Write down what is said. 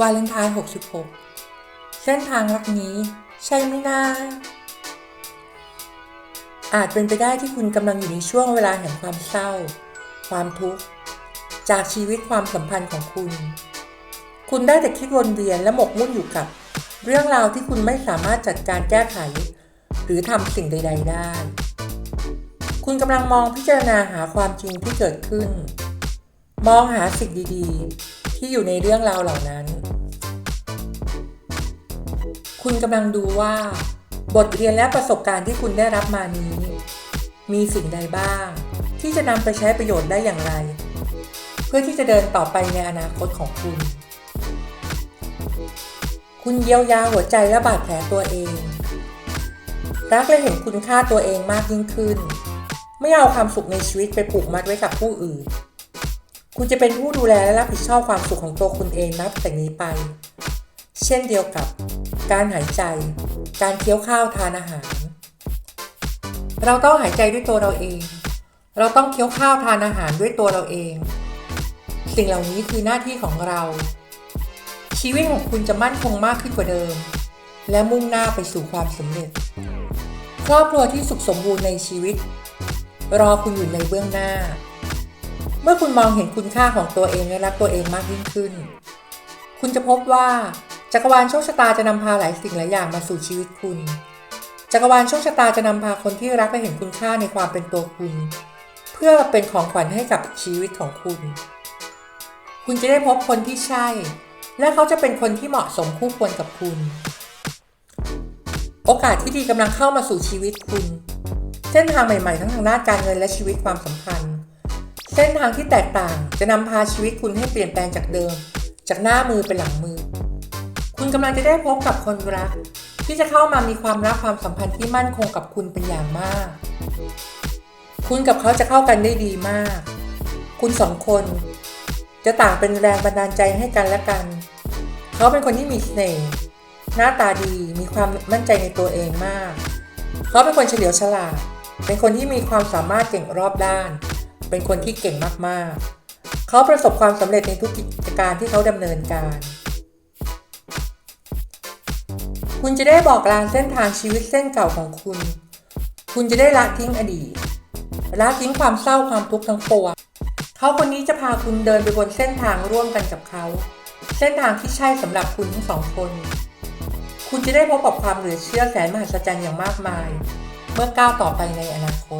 วาเลนไทน์66 เส้นทางรักนี้ใช่ไหมนะอาจเป็นไปได้ที่คุณกำลังอยู่ในช่วงเวลาแห่งความเศร้า ความทุกข์ จากชีวิตความสัมพันธ์ของคุณ คุณได้แต่คิดวนเวียนและหมกมุ่นอยู่กับ เรื่องราวที่คุณไม่สามารถจัดการแก้ไข หรือทำสิ่งใด ๆ ได้ คุณกำลังมองพิจารณาหาความจริงที่เกิดขึ้น มองหาสิ่งดี ๆ ที่อยู่ในเรื่องราวเหล่านั้น คุณกำลังดูว่า บทเรียนและประสบการณ์ที่คุณได้รับมานี้ มีสิ่งใดบ้าง ที่จะนำไปใช้ประโยชน์ได้อย่างไร เพื่อที่จะเดินต่อไปในอนาคตของคุณ คุณเยียวยาหัวใจและบาดแผลตัวเอง รักและเห็นคุณค่าตัวเองมากยิ่งขึ้น ไม่เอาความสุขในชีวิตไปผูกมัดไว้กับผู้อื่น คุณจะเป็นผู้ดูแลและรับผิดชอบความสุขของตัวคุณเองนับแต่นี้ไป เช่นเดียวกับ การหายใจ การเคี้ยวข้าวทานอาหาร เราต้องหายใจด้วยตัวเราเอง เราต้องเคี้ยวข้าวทานอาหารด้วยตัวเราเอง สิ่งเหล่านี้คือหน้าที่ของเรา ชีวิตของคุณจะมั่นคงมากขึ้นกว่าเดิม และมุ่งหน้าไปสู่ความสำเร็จ ครอบครัวที่สุขสมบูรณ์ในชีวิต รอคุณอยู่ในเบื้องหน้า เมื่อคุณมองเห็นคุณค่าของตัวเองและรักตัวเองมากยิ่งขึ้น คุณจะพบว่า จักรวาลโชคชะตาจะนำพาหลายสิ่งหลายอย่างมาสู่ชีวิตคุณ จักรวาลโชคชะตาจะนำพาคนที่รักและเห็นคุณค่าในความเป็นตัวคุณ เพื่อเป็นของขวัญให้กับชีวิตของคุณ คุณจะได้พบคนที่ใช่ และเขาจะเป็นคนที่เหมาะสมคู่ควรกับคุณ โอกาสที่ดีกำลังเข้ามาสู่ชีวิตคุณ เส้นทางใหม่ๆ ทั้งทางด้านการเงินและชีวิตความสัมพันธ์ เส้นทางที่แตกต่างจะนำพาชีวิตคุณให้เปลี่ยนแปลงจากเดิม จากหน้ามือเป็นหลังมือ คุณกำลังจะได้พบกับคนรัก ที่จะเข้ามามีความรักความสัมพันธ์ที่มั่นคงกับคุณเป็นอย่างมาก คุณกับเขาจะเข้ากันได้ดีมาก คุณสองคน จะต่างเป็นแรงบันดาลใจให้กันและกัน เขาเป็นคนที่มีเสน่ห์หน้าตาดีมีความมั่นใจในตัวเองมาก เขาเป็นคนเฉลียวฉลาด เป็นคนที่มีความสามารถเก่งรอบด้าน เป็นคนที่เก่งมากๆ เขาประสบความสำเร็จในทุกกิจการที่เขาดำเนินการ คุณจะได้บอกลาเส้นทางชีวิตเส้นเก่าของคุณ คุณจะได้ละทิ้งอดีต ละทิ้งความเศร้าความทุกข์ทั้งปวงเขาคนนี้จะพาคุณเดินไปบนเส้นทางร่วมกันกับเขา เส้นทางที่ใช่สำหรับคุณทั้งสองคน คุณจะได้พบกับความเหลือเชื่อแสนมหัศจรรย์อย่างมากมาย เมื่อก้าวต่อไปในอนาคต